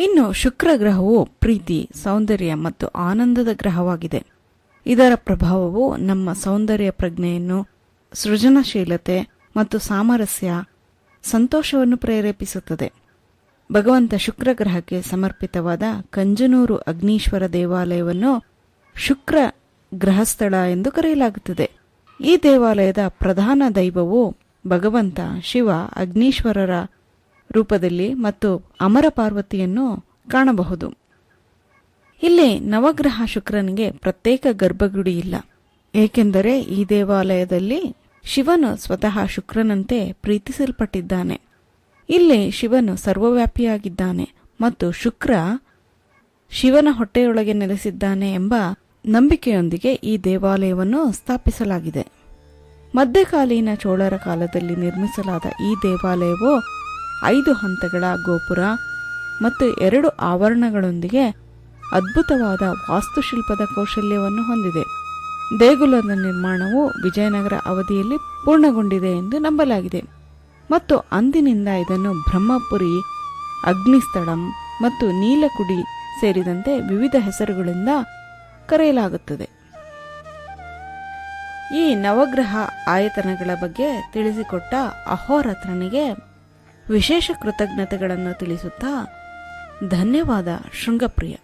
ಇನ್ನು ಶುಕ್ರ ಗ್ರಹವು ಪ್ರೀತಿ, ಸೌಂದರ್ಯ ಮತ್ತು ಆನಂದದ ಗ್ರಹವಾಗಿದೆ. ಇದರ ಪ್ರಭಾವವು ನಮ್ಮ ಸೌಂದರ್ಯ ಪ್ರಜ್ಞೆಯನ್ನು, ಸೃಜನಶೀಲತೆ ಮತ್ತು ಸಾಮರಸ್ಯ, ಸಂತೋಷವನ್ನು ಪ್ರೇರೇಪಿಸುತ್ತದೆ. ಭಗವಂತ ಶುಕ್ರ ಗ್ರಹಕ್ಕೆ ಸಮರ್ಪಿತವಾದ ಕಂಜನೂರು ಅಗ್ನೀಶ್ವರ ದೇವಾಲಯವನ್ನು ಶುಕ್ರ ಗ್ರಹಸ್ಥಳ ಎಂದು ಕರೆಯಲಾಗುತ್ತದೆ. ಈ ದೇವಾಲಯದ ಪ್ರಧಾನ ದೈವವು ಭಗವಂತ ಶಿವ ಅಗ್ನೀಶ್ವರರ ರೂಪದಲ್ಲಿ ಮತ್ತು ಅಮರ ಪಾರ್ವತಿಯನ್ನು ಕಾಣಬಹುದು. ಇಲ್ಲಿ ನವಗ್ರಹ ಶುಕ್ರನಿಗೆ ಪ್ರತ್ಯೇಕ ಗರ್ಭಗುಡಿ ಇಲ್ಲ. ಏಕೆಂದರೆ ಈ ದೇವಾಲಯದಲ್ಲಿ ಶಿವನು ಸ್ವತಃ ಶುಕ್ರನಂತೆ ಪ್ರೀತಿಸಲ್ಪಟ್ಟಿದ್ದಾನೆ. ಇಲ್ಲಿ ಶಿವನು ಸರ್ವವ್ಯಾಪಿಯಾಗಿದ್ದಾನೆ ಮತ್ತು ಶುಕ್ರ ಶಿವನ ಹೊಟ್ಟೆಯೊಳಗೆ ನೆಲೆಸಿದ್ದಾನೆ ಎಂಬ ನಂಬಿಕೆಯೊಂದಿಗೆ ಈ ದೇವಾಲಯವನ್ನು ಸ್ಥಾಪಿಸಲಾಗಿದೆ. ಮಧ್ಯಕಾಲೀನ ಚೋಳರ ಕಾಲದಲ್ಲಿ ನಿರ್ಮಿಸಲಾದ ಈ ದೇವಾಲಯವು ಐದು ಹಂತಗಳ ಗೋಪುರ ಮತ್ತು ಎರಡು ಆವರಣಗಳೊಂದಿಗೆ ಅದ್ಭುತವಾದ ವಾಸ್ತುಶಿಲ್ಪದ ಕೌಶಲ್ಯವನ್ನು ಹೊಂದಿದೆ. ದೇಗುಲದ ನಿರ್ಮಾಣವು ವಿಜಯನಗರ ಅವಧಿಯಲ್ಲಿ ಪೂರ್ಣಗೊಂಡಿದೆ ಎಂದು ನಂಬಲಾಗಿದೆ. ಮತ್ತು ಅಂದಿನಿಂದ ಇದನ್ನು ಬ್ರಹ್ಮಪುರಿ, ಅಗ್ನಿಸ್ಥಳಂ ಮತ್ತು ನೀಲಕುಡಿ ಸೇರಿದಂತೆ ವಿವಿಧ ಹೆಸರುಗಳಿಂದ ಕರೆಯಲಾಗುತ್ತದೆ. ಈ ನವಗ್ರಹ ಆಯತನಗಳ ಬಗ್ಗೆ ತಿಳಿಸಿಕೊಟ್ಟ ಅಹೋರಾತ್ರನಿಗೆ ವಿಶೇಷ ಕೃತಜ್ಞತೆಗಳನ್ನು ತಿಳಿಸುತ್ತಾ ಧನ್ಯವಾದ ಶೃಂಗಪ್ರಿಯ.